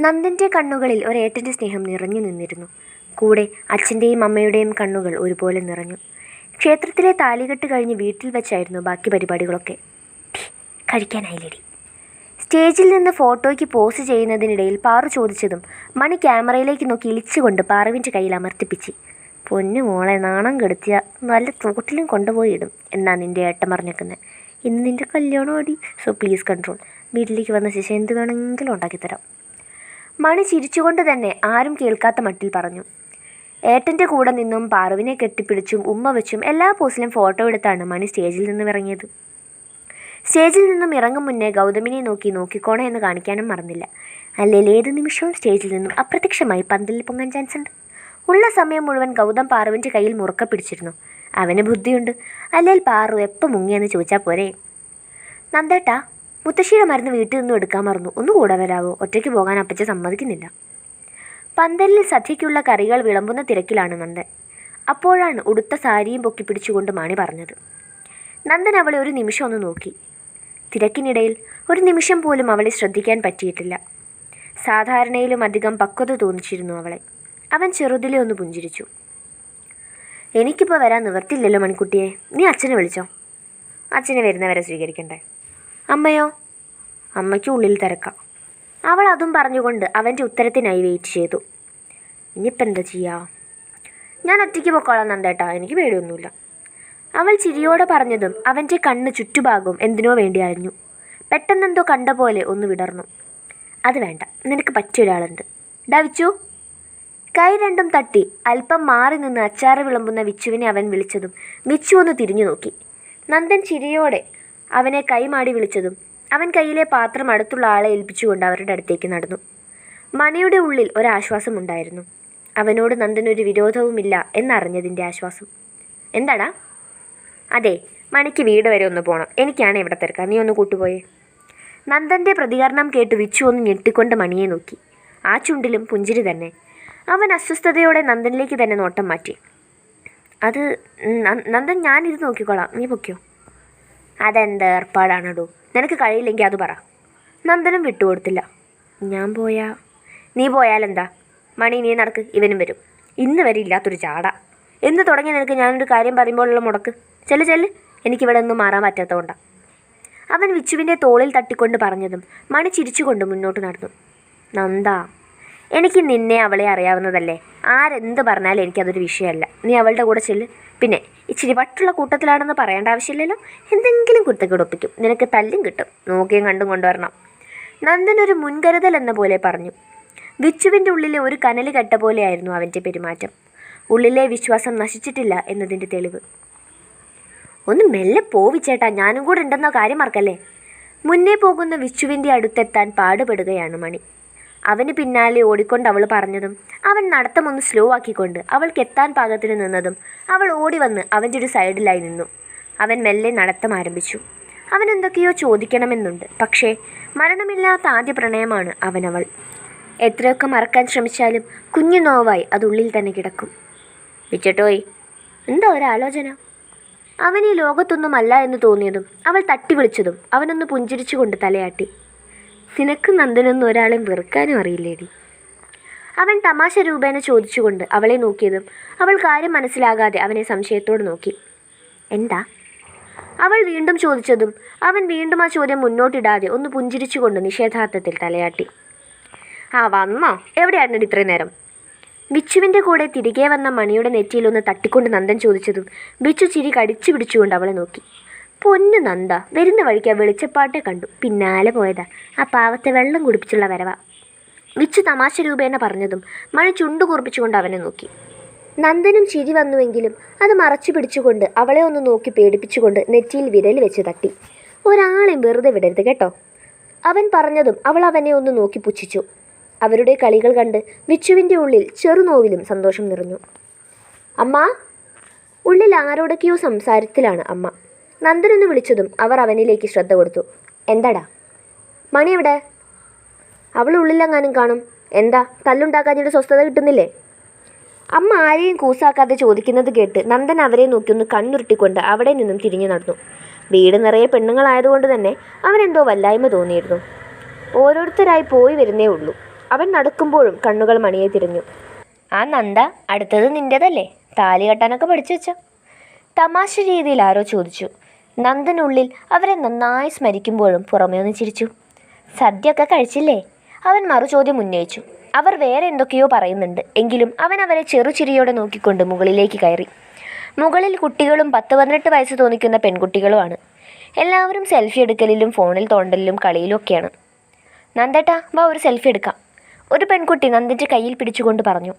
നന്ദന്റെ കണ്ണുകളിൽ ഒരേട്ടന്റെ സ്നേഹം നിറഞ്ഞു നിന്നിരുന്നു. കൂടെ അച്ഛന്റെയും അമ്മയുടെയും കണ്ണുകൾ ഒരുപോലെ നിറഞ്ഞു. ക്ഷേത്രത്തിലെ താലികെട്ട് കഴിഞ്ഞ് വീട്ടിൽ വെച്ചായിരുന്നു ബാക്കി പരിപാടികളൊക്കെ. കഴിക്കാനായില്ലേടി. സ്റ്റേജിൽ നിന്ന് ഫോട്ടോയ്ക്ക് പോസ് ചെയ്യുന്നതിനിടയിൽ പാറു ചോദിച്ചതും മണി ക്യാമറയിലേക്ക് നോക്കി ഇളിച്ചുകൊണ്ട് പാറുവിന്റെ കയ്യിൽ അമർത്തിപ്പിച്ച് പൊന്നു മോളെ നാണം കെടുത്തിയ നല്ല തോട്ടിലും കൊണ്ടുപോയി എന്നാണ് എന്നാ നിന്റെ ഏട്ടൻ പറഞ്ഞേക്കുന്നത് ഇന്ന് നിന്റെ കല്യാണം അടി സോ പ്ലീസ് കൺട്രോൾ വീട്ടിലേക്ക് വന്ന ശേഷം എന്ത് വേണമെങ്കിലും ഉണ്ടാക്കിത്തരാം. മണി ചിരിച്ചുകൊണ്ട് തന്നെ ആരും കേൾക്കാത്ത മട്ടിൽ പറഞ്ഞു. ഏട്ടന്റെ കൂടെ നിന്നും പാറുവിനെ കെട്ടിപ്പിടിച്ചും ഉമ്മ വെച്ചും എല്ലാ പോസിലും ഫോട്ടോ എടുത്താണ് മണി സ്റ്റേജിൽ നിന്നും ഇറങ്ങിയത്. സ്റ്റേജിൽ നിന്നും ഇറങ്ങും മുന്നേ ഗൗതമിനെ നോക്കി നോക്കിക്കോണേ എന്ന് കാണിക്കാനും മറന്നില്ല. അല്ലെങ്കിൽ ഏത് നിമിഷവും സ്റ്റേജിൽ നിന്നും അപ്രത്യക്ഷമായി പന്തലിൽ പൊങ്ങാൻ ചാൻസ് ഉണ്ട്. ഉള്ള സമയം മുഴുവൻ ഗൗതം പാറുവിന്റെ കയ്യിൽ മുറുക്ക പിടിച്ചിരുന്നു. അവന് ബുദ്ധിയുണ്ട്. അല്ലെങ്കിൽ പാറു എപ്പോൾ മുങ്ങിയെന്ന് ചോദിച്ചാൽ പോരെ? നന്ദേട്ടാ മുത്തശ്ശിയുടെ മരുന്ന് വീട്ടിൽ നിന്നും എടുക്കാൻ മറന്നു. ഒന്ന് കൂടെ വരാവോ? ഒറ്റയ്ക്ക് പോകാൻ അപ്പച്ച സമ്മതിക്കുന്നില്ല. പന്തലിൽ സദ്യയ്ക്കുള്ള കറികൾ വിളമ്പുന്ന തിരക്കിലാണ് നന്ദൻ. അപ്പോഴാണ് ഉടുത്ത സാരിയും പൊക്കി പിടിച്ചുകൊണ്ട് മാണി പറഞ്ഞത്. നന്ദൻ അവളെ ഒരു നിമിഷം ഒന്ന് നോക്കി. തിരക്കിനിടയിൽ ഒരു നിമിഷം പോലും അവളെ ശ്രദ്ധിക്കാൻ പറ്റിയിട്ടില്ല. സാധാരണയിലും അധികം പക്വത തോന്നിച്ചിരുന്നു അവളെ. അവൻ ചെറുതിലെ ഒന്ന് പുഞ്ചിരിച്ചു. എനിക്കിപ്പോൾ വരാൻ നിവർത്തില്ലല്ലോ മണിക്കുട്ടിയെ നീ അച്ഛനെ വിളിച്ചോ? അച്ഛനെ വരുന്നവരെ സ്വീകരിക്കണ്ടേ. അമ്മയോ? അമ്മയ്ക്ക് ഉള്ളിൽ തിരക്കാം. അവൾ അതും പറഞ്ഞുകൊണ്ട് അവന്റെ ഉത്തരത്തിനായി വെയിറ്റ് ചെയ്തു. ഇനിയിപ്പോൾ എന്താ ചെയ്യാ? ഞാൻ ഒറ്റയ്ക്ക് പൊക്കോളാം നന്ദേട്ടാ എനിക്ക് പേടിയൊന്നുമില്ല. അവൾ ചിരിയോടെ പറഞ്ഞതും അവന്റെ കണ്ണ് ചുറ്റുഭാഗവും എന്തിനോ വേണ്ടി അരഞ്ഞു പെട്ടെന്നെന്തോ കണ്ട പോലെ ഒന്ന് വിടർന്നു. അത് വേണ്ട നിനക്ക് പറ്റിയ ഒരാളുണ്ട്. ഡവിച്ചു കൈ രണ്ടും തട്ടി അല്പം മാറി നിന്ന് അച്ചാറ് വിളമ്പുന്ന വിച്ചുവിനെ അവൻ വിളിച്ചതും വിച്ചു ഒന്ന് തിരിഞ്ഞു നോക്കി. നന്ദൻ ചിരിയോടെ അവനെ കൈമാടി വിളിച്ചതും അവൻ കയ്യിലെ പാത്രം അടുത്തുള്ള ആളെ ഏൽപ്പിച്ചുകൊണ്ട് അവരുടെ അടുത്തേക്ക് നടന്നു. മണിയുടെ ഉള്ളിൽ ഒരാശ്വാസമുണ്ടായിരുന്നു. അവനോട് നന്ദനൊരു വിരോധവുമില്ല എന്നറിഞ്ഞതിന്റെ ആശ്വാസം. എന്താടാ? അതെ മണിക്ക് വീട് വരെ ഒന്ന് പോകണം എനിക്കാണ് ഇവിടെ തിരക്കാം. നീ ഒന്ന് കൂട്ടുപോയേ. നന്ദന്റെ പ്രതികരണം കേട്ട് വിച്ചു ഒന്ന് ഞെട്ടിക്കൊണ്ട് മണിയെ നോക്കി. ആ ചുണ്ടിലും പുഞ്ചിരി തന്നെ. അവൻ അസ്വസ്ഥതയോടെ നന്ദനിലേക്ക് തന്നെ നോട്ടം മാറ്റി. അത് നന്ദൻ ഞാനിത് നോക്കിക്കോളാം. നീ പൊയ്ക്കോ. അതെന്ത് ഏർപ്പാടാണെടോ. നിനക്ക് കഴിയില്ലെങ്കിൽ അത് പറ. നന്ദനം വിട്ടുകൊടുത്തില്ല. ഞാൻ പോയാ? നീ പോയാലെന്താ? മണി നീ നടക്ക് ഇവനും വരും. ഇന്ന് വരെ ഇല്ലാത്തൊരു ചാട. എന്ന് തുടങ്ങി നിനക്ക് ഞാനൊരു കാര്യം പറയുമ്പോഴുള്ള മുടക്ക്? ചെല്ല് ചെല്ല്. എനിക്കിവിടെ ഒന്നും മാറാൻ പറ്റാത്തതുകൊണ്ടാണ് അവൻ വിച്ചുവിന്റെ തോളിൽ തട്ടിക്കൊണ്ട് പറഞ്ഞതും മണി ചിരിച്ചുകൊണ്ട് മുന്നോട്ട് നടന്നു. നന്ദ എനിക്ക് നിന്നെ അവളെ അറിയാവുന്നതല്ലേ? ആരെന്ത് പറഞ്ഞാലും എനിക്കതൊരു വിഷയമല്ല. നീ അവളുടെ കൂടെ ചെല്ല്. പിന്നെ ഇച്ചിരി വട്ടുള്ള കൂട്ടത്തിലാണെന്ന് പറയേണ്ട ആവശ്യമില്ലല്ലോ? എന്തെങ്കിലും കുരുത്തക്കെടുപ്പിക്കും നിനക്ക് തല്ലും കിട്ടും. നോക്കിയും കണ്ടും കൊണ്ടുവരണം. നന്ദൻ ഒരു മുൻകരുതൽ എന്ന പോലെ പറഞ്ഞു. വിച്ചുവിന്റെ ഉള്ളിലെ ഒരു കനൽ കെട്ട പോലെയായിരുന്നു അവന്റെ പെരുമാറ്റം. ഉള്ളിലെ വിശ്വാസം നശിച്ചിട്ടില്ല എന്നതിന്റെ തെളിവ്. ഒന്ന് മെല്ലെ പോവിച്ചേട്ടാ ഞാനും കൂടെ ഉണ്ടെന്ന കാര്യം മറക്കല്ലേ? മുന്നേ പോകുന്ന വിച്ചുവിന്റെ അടുത്തെത്താൻ പാടുപെടുകയാണ് മണി. അവന് പിന്നാലെ ഓടിക്കൊണ്ട് അവൾ പറഞ്ഞതും അവൻ നടത്തമൊന്ന് സ്ലോ ആക്കിക്കൊണ്ട് അവൾക്ക് എത്താൻ പാകത്തിന് നിന്നതും അവൾ ഓടി വന്ന് അവന്റെ ഒരു സൈഡിലായി നിന്നു. അവൻ മെല്ലെ നടത്തം ആരംഭിച്ചു. അവൻ എന്തൊക്കെയോ ചോദിക്കണമെന്നുണ്ട്. പക്ഷേ മരണമില്ലാത്ത ആദ്യ പ്രണയമാണ് അവനവൾ. എത്രയൊക്കെ മറക്കാൻ ശ്രമിച്ചാലും കുഞ്ഞു നോവായി അത് ഉള്ളിൽ തന്നെ കിടക്കും. വിച്ചട്ടോയ് എന്താ ഒരാലോചന അവൻ ഈ ലോകത്തൊന്നുമല്ല എന്ന് തോന്നിയതും അവൾ തട്ടി വിളിച്ചതും അവനൊന്ന് പുഞ്ചിരിച്ചുകൊണ്ട് തലയാട്ടി. നിനക്ക് നന്ദനൊന്നും ഒരാളെയും വെറുക്കാനും അറിയില്ലേടി? അവൻ തമാശ രൂപേണ ചോദിച്ചുകൊണ്ട് അവളെ നോക്കിയതും അവൾ കാര്യം മനസ്സിലാകാതെ അവനെ സംശയത്തോട് നോക്കി. എന്താ? അവൾ വീണ്ടും ചോദിച്ചതും അവൻ വീണ്ടും ആ ചോദ്യം മുന്നോട്ടിടാതെ ഒന്ന് പുഞ്ചിരിച്ചുകൊണ്ട് നിഷേധാർത്ഥത്തിൽ തലയാട്ടി. ആ വന്നോ? എവിടെയായിരുന്നു ഇത്രയും നേരം? ബിച്ചുവിന്റെ കൂടെ തിരികെ വന്ന മണിയുടെ നെറ്റിയിലൊന്ന് തട്ടിക്കൊണ്ട് നന്ദൻ ചോദിച്ചതും ബിച്ചു ചിരി കടിച്ചു പിടിച്ചുകൊണ്ട് അവളെ നോക്കി. പൊന്നു നന്ദ വരുന്ന വഴിക്ക് ആ വെളിച്ചപ്പാട്ടെ കണ്ടു. പിന്നാലെ പോയതാ. ആ പാവത്തെ വെള്ളം കുടിപ്പിച്ചുള്ള വരവ. വിച്ചു തമാശ രൂപേണ പറഞ്ഞതും മഴ ചുണ്ടു കുറിപ്പിച്ചുകൊണ്ട് അവനെ നോക്കി. നന്ദനും ചിരി വന്നുവെങ്കിലും അത് മറച്ചു പിടിച്ചുകൊണ്ട് അവളെ ഒന്ന് നോക്കി പേടിപ്പിച്ചുകൊണ്ട് നെറ്റിയിൽ വിരൽ വെച്ച് തട്ടി. ഒരാളെയും വെറുതെ വിടരുത് കേട്ടോ. അവൻ പറഞ്ഞതും അവൾ അവനെ ഒന്ന് നോക്കി പുച്ഛിച്ചു. അവരുടെ കളികൾ കണ്ട് വിച്ചുവിന്റെ ഉള്ളിൽ ചെറുനോവിലും സന്തോഷം നിറഞ്ഞു. അമ്മ ഉള്ളിൽ ആരോടൊക്കെയോ സംസാരത്തിലാണ് അമ്മ. നന്ദനൊന്ന് വിളിച്ചതും അവർ അവനിലേക്ക് ശ്രദ്ധ കൊടുത്തു. എന്താടാ? മണി എവിടെ? അവൾ ഉള്ളിലെങ്ങാനും കാണും. എന്താ? തല്ലുണ്ടാക്കാഞ്ഞിട്ട് സ്വസ്ഥത കിട്ടുന്നില്ലേ? അമ്മ ആരെയും കൂസാക്കാതെ ചോദിക്കുന്നത് കേട്ട് നന്ദൻ അവരെ നോക്കി ഒന്ന് കണ്ണുരുട്ടിക്കൊണ്ട് അവിടെ നിന്നും തിരിഞ്ഞു നടന്നു. വീട് നിറയെ പെണ്ണുങ്ങളായതുകൊണ്ട് തന്നെ അവനെന്തോ വല്ലായ്മ തോന്നിയിരുന്നു. ഓരോരുത്തരായി പോയി വരുന്നേ ഉള്ളൂ. അവൻ നടക്കുമ്പോഴും കണ്ണുകൾ മണിയെ തിരിഞ്ഞു. ആ നന്ദ അടുത്തത് നിന്റെതല്ലേ താലി കെട്ടാനൊക്കെ പഠിച്ചു വെച്ചോ? തമാശ രീതിയിൽ ആരോ ചോദിച്ചു. നന്ദനുള്ളിൽ അവരെ നന്നായി സ്മരിക്കുമ്പോഴും പുറമേ ഒന്ന് ചിരിച്ചു. സദ്യയൊക്കെ കഴിച്ചില്ലേ? അവൻ മറുചോദ്യം ഉന്നയിച്ചു. അവർ വേറെ എന്തൊക്കെയോ പറയുന്നുണ്ട്. എങ്കിലും അവൻ അവരെ ചെറുചിരിയോടെ നോക്കിക്കൊണ്ട് മുകളിലേക്ക് കയറി. മുകളിൽ കുട്ടികളും പത്ത് പതിനെട്ട് വയസ്സ് തോന്നിക്കുന്ന പെൺകുട്ടികളുമാണ്. എല്ലാവരും സെൽഫി എടുക്കലിലും ഫോണിൽ തോണ്ടലിലും കളിയിലും ഒക്കെയാണ്. നന്ദേട്ടാ വാ ഒരു സെൽഫി എടുക്കാം. ഒരു പെൺകുട്ടി നന്ദന്റെ കയ്യിൽ പിടിച്ചുകൊണ്ട് പറഞ്ഞു.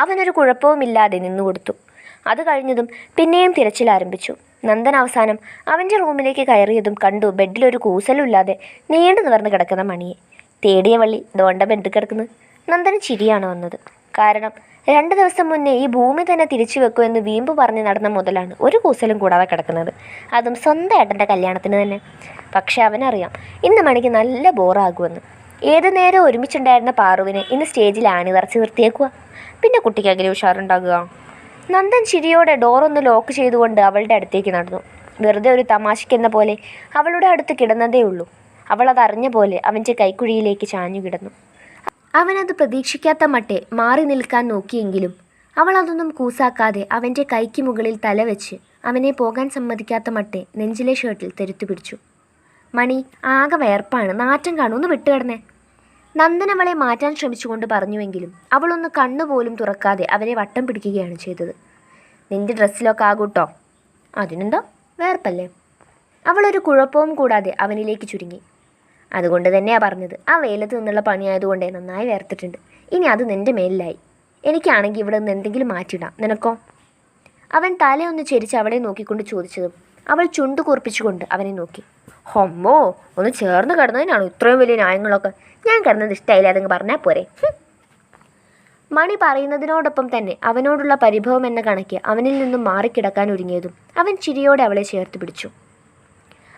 അവനൊരു കുഴപ്പവുമില്ലാതെ നിന്നുകൊടുത്തു. അത് കഴിഞ്ഞതും പിന്നെയും തിരച്ചിൽ ആരംഭിച്ചു. നന്ദൻ അവസാനം അവന്റെ റൂമിലേക്ക് കയറിയതും കണ്ടു ബെഡിലൊരു കൂസലുമില്ലാതെ നീണ്ടു നിവർന്ന് കിടക്കുന്ന മണിയെ. തേടിയ വള്ളി ദോണ്ട ബെഡ് കിടക്കുന്നു. നന്ദന് ചിരിയാണ് വന്നത്. കാരണം രണ്ട് ദിവസം മുന്നേ ഈ ഭൂമി തന്നെ തിരിച്ചു വെക്കൂ എന്ന് വീമ്പ് പറഞ്ഞ് നടന്ന മുതലാണ് ഒരു കൂസലും കൂടാതെ കിടക്കുന്നത്. അതും സ്വന്തം ഏട്ടന്റെ കല്യാണത്തിന് തന്നെ. പക്ഷെ അവനറിയാം ഇന്ന് മണിക്ക് നല്ല ബോറാകുമെന്ന്. ഏതു നേരം ഒരുമിച്ചുണ്ടായിരുന്ന പാറുവിനെ ഇന്ന് സ്റ്റേജിൽ ആണി നിറച്ച് നിർത്തിയേക്കുക പിന്നെ കുട്ടിക്ക് അങ്ങനെ ഉഷാറുണ്ടാകുക? നന്ദൻ ചിരിയോടെ ഡോറൊന്ന് ലോക്ക് ചെയ്തുകൊണ്ട് അവളുടെ അടുത്തേക്ക് നടന്നു. വെറുതെ ഒരു തമാശയ്ക്കെന്ന പോലെ അവളുടെ അടുത്ത് കിടന്നതേ ഉള്ളൂ. അവൾ അതറിഞ്ഞ പോലെ അവന്റെ കൈക്കുഴിയിലേക്ക് ചാഞ്ഞു കിടന്നു. അവനത് പ്രതീക്ഷിക്കാത്ത മട്ടെ മാറി നിൽക്കാൻ നോക്കിയെങ്കിലും അവൾ അതൊന്നും കൂസാക്കാതെ അവന്റെ കൈക്ക് മുകളിൽ തലവെച്ച് അവനെ പോകാൻ സമ്മതിക്കാത്ത മട്ടെ നെഞ്ചിലെ ഷർട്ടിൽ തെരുത്തു പിടിച്ചു. മണി ആകെ വയർപ്പാണ്. നാറ്റം കാണും. ഒന്ന് വിട്ടുകിടന്നേ. നന്ദൻ അവളെ മാറ്റാൻ ശ്രമിച്ചുകൊണ്ട് പറഞ്ഞുവെങ്കിലും അവളൊന്ന് കണ്ണുപോലും തുറക്കാതെ അവരെ വട്ടം പിടിക്കുകയാണ് ചെയ്തത്. നിന്റെ ഡ്രസ്സിലൊക്കെ ആകൂട്ടോ? അതിനെന്താ? വേർപ്പല്ലേ? അവളൊരു കുഴപ്പവും കൂടാതെ അവനിലേക്ക് ചുരുങ്ങി. അതുകൊണ്ട് തന്നെയാ പറഞ്ഞത്. ആ വെയിലത്ത് നിന്നുള്ള പണിയായതുകൊണ്ടേ നന്നായി വേർത്തിട്ടുണ്ട്. ഇനി അത് നിന്റെ മേലിലായി. എനിക്കാണെങ്കിൽ ഇവിടെ നിന്ന് എന്തെങ്കിലും മാറ്റിയിടാം. നിനക്കോ? അവൻ തലയൊന്ന് ചെരിച്ച് അവളെ നോക്കിക്കൊണ്ട് ചോദിച്ചതും അവൾ ചുണ്ടു കൂർപ്പിച്ചുകൊണ്ട് അവനെ നോക്കി. ഹൊമ്മോ ഒന്ന് ചേർന്ന് കിടന്നതിനാണ് ഇത്രയും വലിയ ന്യായങ്ങളൊക്കെ? ഞാൻ കിടന്നത് ഇഷ്ടമായില്ല അതങ്ങ് പറഞ്ഞാൽ പോരെ. മണി പറയുന്നതിനോടൊപ്പം തന്നെ അവനോടുള്ള പരിഭവം എന്ന കണക്ക് അവനിൽ നിന്നും മാറിക്കിടക്കാൻ ഒരുങ്ങിയതും അവൻ ചിരിയോടെ അവളെ ചേർത്ത് പിടിച്ചു.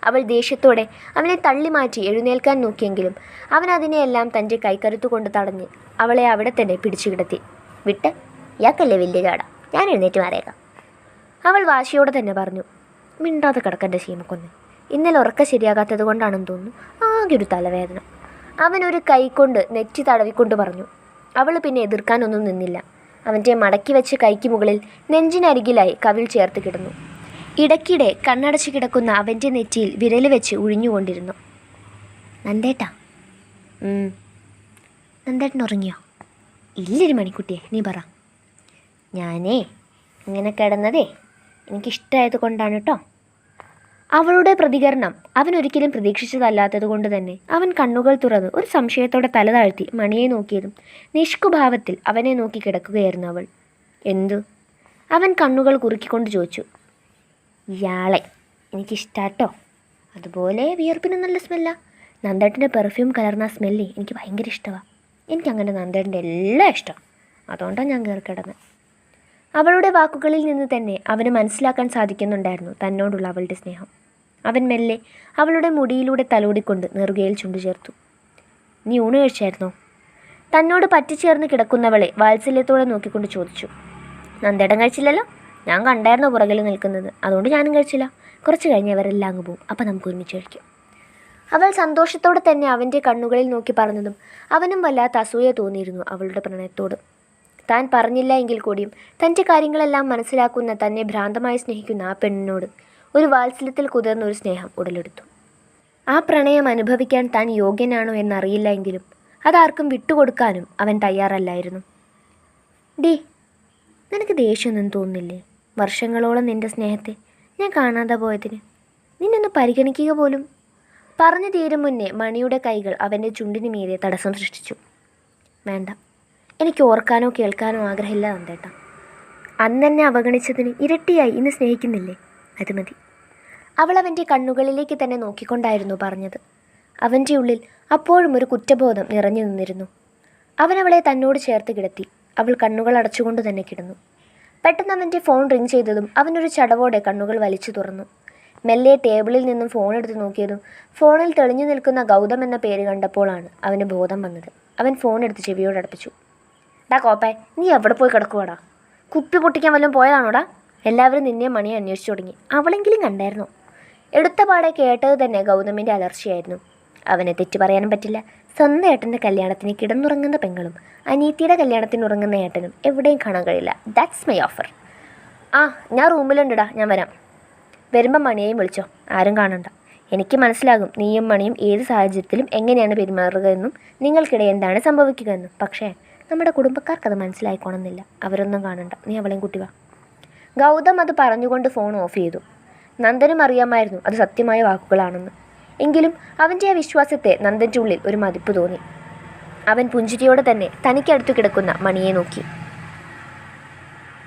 അവൾ ദേഷ്യത്തോടെ അവനെ തള്ളി മാറ്റി എഴുന്നേൽക്കാൻ നോക്കിയെങ്കിലും അവൻ അതിനെയെല്ലാം തന്റെ കൈക്കരുത്തു കൊണ്ട് തടഞ്ഞ് അവളെ അവിടെ തന്നെ പിടിച്ചു കിടത്തി. വിട്ട് ഇയാൾക്കല്ലേ വലിയ ചാട ഞാൻ എഴുന്നേറ്റ് മാറിയേക്കാം. അവൾ വാശിയോടെ തന്നെ പറഞ്ഞു മിണ്ടാതെ കിടക്കന്റെ ശീമക്കൊന്ന്. ഇന്നലെ ഉറക്കം ശരിയാകാത്തത് കൊണ്ടാണെന്ന് തോന്നുന്നു. ആകെ ഒരു തലവേദന. അവനൊരു കൈകൊണ്ട് നെറ്റി തടവിക്കൊണ്ട് പറഞ്ഞു. അവൾ പിന്നെ എതിർക്കാനൊന്നും നിന്നില്ല. അവന്റെ മടക്കി വെച്ച് കൈക്ക് മുകളിൽ നെഞ്ചിനരികിലായി കവിൾ ചേർത്ത് കിടന്നു. ഇടയ്ക്കിടെ കണ്ണടച്ച് കിടക്കുന്ന അവന്റെ നെറ്റിയിൽ വിരൽ വെച്ച് ഉഴിഞ്ഞുകൊണ്ടിരുന്നു. നന്ദേട്ടാ. നന്ദേട്ടൻ ഉറങ്ങിയോ? ഇല്ലൊരു മണിക്കുട്ടിയെ. നീ പറ. ഞാനേ ഇങ്ങനെ കിടന്നതേ എനിക്കിഷ്ടമായത് കൊണ്ടാണ് കേട്ടോ അവളുടെ പ്രതികരണം അവൻ ഒരിക്കലും പ്രതീക്ഷിച്ചതല്ലാത്തത് കൊണ്ട് തന്നെ അവൻ കണ്ണുകൾ തുറന്ന് ഒരു സംശയത്തോടെ തല താഴ്ത്തി മണിയെ നോക്കിയതും നിഷ്കുഭാവത്തിൽ അവനെ നോക്കി കിടക്കുകയായിരുന്നു അവൾ. എന്തു? അവൻ കണ്ണുകൾ കുറുക്കിക്കൊണ്ട് ചോദിച്ചു. ഇയാളെ എനിക്കിഷ്ടാട്ടോ. അതുപോലെ വിയർപ്പിന് നല്ല സ്മെല്ല നന്ദേട്ടന്റെ പെർഫ്യൂം കലർന്ന സ്മെല്ല് എനിക്ക് ഭയങ്കര ഇഷ്ടമാണ് എനിക്കങ്ങനെ നന്ദേട്ടന്റെ എല്ലാം ഇഷ്ടം. അതുകൊണ്ടാണ് ഞാൻ കയറി കിടന്നത് അവളുടെ വാക്കുകളിൽ നിന്ന് തന്നെ അവന് മനസ്സിലാക്കാൻ സാധിക്കുന്നുണ്ടായിരുന്നു തന്നോടുള്ള അവളുടെ സ്നേഹം. അവൻ മെല്ലെ അവളുടെ മുടിയിലൂടെ തലോടിക്കൊണ്ട് നെറുകയിൽ ചുണ്ടു ചേർത്തു നീ ഊണ് കഴിച്ചായിരുന്നോ? തന്നോട് പറ്റിച്ചേർന്ന് കിടക്കുന്നവളെ വാത്സല്യത്തോടെ നോക്കിക്കൊണ്ട് ചോദിച്ചു. നന്ദേടം കഴിച്ചില്ലല്ലോ? ഞാൻ കണ്ടായിരുന്നു പുറകിൽ നിൽക്കുന്നത്? അതുകൊണ്ട് ഞാനും കഴിച്ചില്ല. കുറച്ച് കഴിഞ്ഞ് അവരെല്ലാം അങ്ങ് പോകും അപ്പം നമുക്ക് ഒരുമിച്ച് കഴിക്കാം. അവൾ സന്തോഷത്തോടെ തന്നെ അവന്റെ കണ്ണുകളിൽ നോക്കി പറഞ്ഞതും അവനും വല്ലാത്ത അസൂയ തോന്നിയിരുന്നു അവളുടെ പ്രണയത്തോട്. താൻ പറഞ്ഞില്ല എങ്കിൽ കൂടിയും തന്റെ കാര്യങ്ങളെല്ലാം മനസ്സിലാക്കുന്ന തന്നെ ഭ്രാന്തമായി സ്നേഹിക്കുന്ന ആ പെണ്ണിനോട് ഒരു വാത്സല്യത്തിൽ കുതിർന്ന ഒരു സ്നേഹം ഉടലെടുത്തു. ആ പ്രണയം അനുഭവിക്കാൻ താൻ യോഗ്യനാണോ എന്നറിയില്ല എങ്കിലും അതാർക്കും വിട്ടുകൊടുക്കാനും അവൻ തയ്യാറല്ലായിരുന്നു. ഡി നിനക്ക് ദേഷ്യമൊന്നും തോന്നില്ലേ? വർഷങ്ങളോളം നിന്റെ സ്നേഹത്തെ ഞാൻ കാണാതെ പോയതിന്. നിന്നൊന്ന് പരിഗണിക്കുക പോലും. പറഞ്ഞു തീരും മുന്നേ മണിയുടെ കൈകൾ അവന്റെ ചുണ്ടിന് മീതെ തടസ്സം സൃഷ്ടിച്ചു. വേണ്ട എനിക്ക് ഓർക്കാനോ കേൾക്കാനോ ആഗ്രഹമില്ല നന്ദേട്ട അന്ന് എന്നെ അവഗണിച്ചതിന് ഇരട്ടിയായി ഇന്ന് സ്നേഹിക്കുന്നില്ലേ? അത് മതി. അവൾ അവന്റെ കണ്ണുകളിലേക്ക് തന്നെ നോക്കിക്കൊണ്ടായിരുന്നു പറഞ്ഞത്. അവന്റെ ഉള്ളിൽ അപ്പോഴും ഒരു കുറ്റബോധം നിറഞ്ഞു നിന്നിരുന്നു. അവൻ അവളെ തന്നോട് ചേർത്ത് കിടത്തി. അവൾ കണ്ണുകൾ അടച്ചുകൊണ്ട് തന്നെ കിടന്നു. പെട്ടെന്ന് അവന്റെ ഫോൺ റിങ് ചെയ്തതും അവനൊരു ചടവോടെ കണ്ണുകൾ വലിച്ചു തുറന്നു. മെല്ലെ ടേബിളിൽ നിന്നും ഫോൺ എടുത്ത് നോക്കിയതും ഫോണിൽ തെളിഞ്ഞു നിൽക്കുന്ന ഗൗതം എന്ന പേര് കണ്ടപ്പോഴാണ് അവന് ബോധം വന്നത്. അവൻ ഫോൺ എടുത്ത് ചെവിയോട് അടുപ്പിച്ചു. ഡാ കോപ്പേ നീ എവിടെ പോയി കിടക്കുവാടാ? കുപ്പി പൊട്ടിക്കാൻ വല്ലതും പോയതാണോടാ? എല്ലാവരും നിന്നെ മണി അന്വേഷിച്ചു തുടങ്ങി. അവളെങ്കിലും കണ്ടായിരുന്നു? എടുത്ത പാടെ കേട്ടത് തന്നെ ഗൗതമിന്റെ അലർച്ചയായിരുന്നു. അവനെ തെറ്റു പറയാനും പറ്റില്ല. സ്വന്തം ഏട്ടന്റെ കല്യാണത്തിന് കിടന്നുറങ്ങുന്ന പെങ്ങളും അനീത്തിയുടെ കല്യാണത്തിന് ഉറങ്ങുന്ന ഏട്ടനും എവിടെയും കാണാൻ കഴിയില്ല. ദാറ്റ്സ് മൈ ഓഫർ ആ ഞാൻ റൂമിലുണ്ടടാ. ഞാൻ വരാം. വരുമ്പം മണിയെയും വിളിച്ചോ. ആരും കാണണ്ട. എനിക്ക് മനസ്സിലാകും നീയും മണിയും ഏത് സാഹചര്യത്തിലും എങ്ങനെയാണ് പെരുമാറുക എന്നും നിങ്ങൾക്കിടെ എന്താണ് സംഭവിക്കുക എന്നും. പക്ഷേ നമ്മുടെ കുടുംബക്കാർക്കത് മനസ്സിലായിക്കോണമെന്നില്ല. അവരൊന്നും കാണണ്ട. നീ അവളെയും കൂട്ടി വാ. ഗൗതം അത് പറഞ്ഞുകൊണ്ട് ഫോൺ ഓഫ് ചെയ്തു. നന്ദനും അറിയാമായിരുന്നു അത് സത്യമായ വാക്കുകളാണെന്ന്. എങ്കിലും അവന്റെ ആ വിശ്വാസത്തെ നന്ദന്റെ ഉള്ളിൽ ഒരു മതിപ്പ് തോന്നി. അവൻ പുഞ്ചിരിയോടെ തന്നെ തനിക്കടുത്തു കിടക്കുന്ന മണിയെ നോക്കി.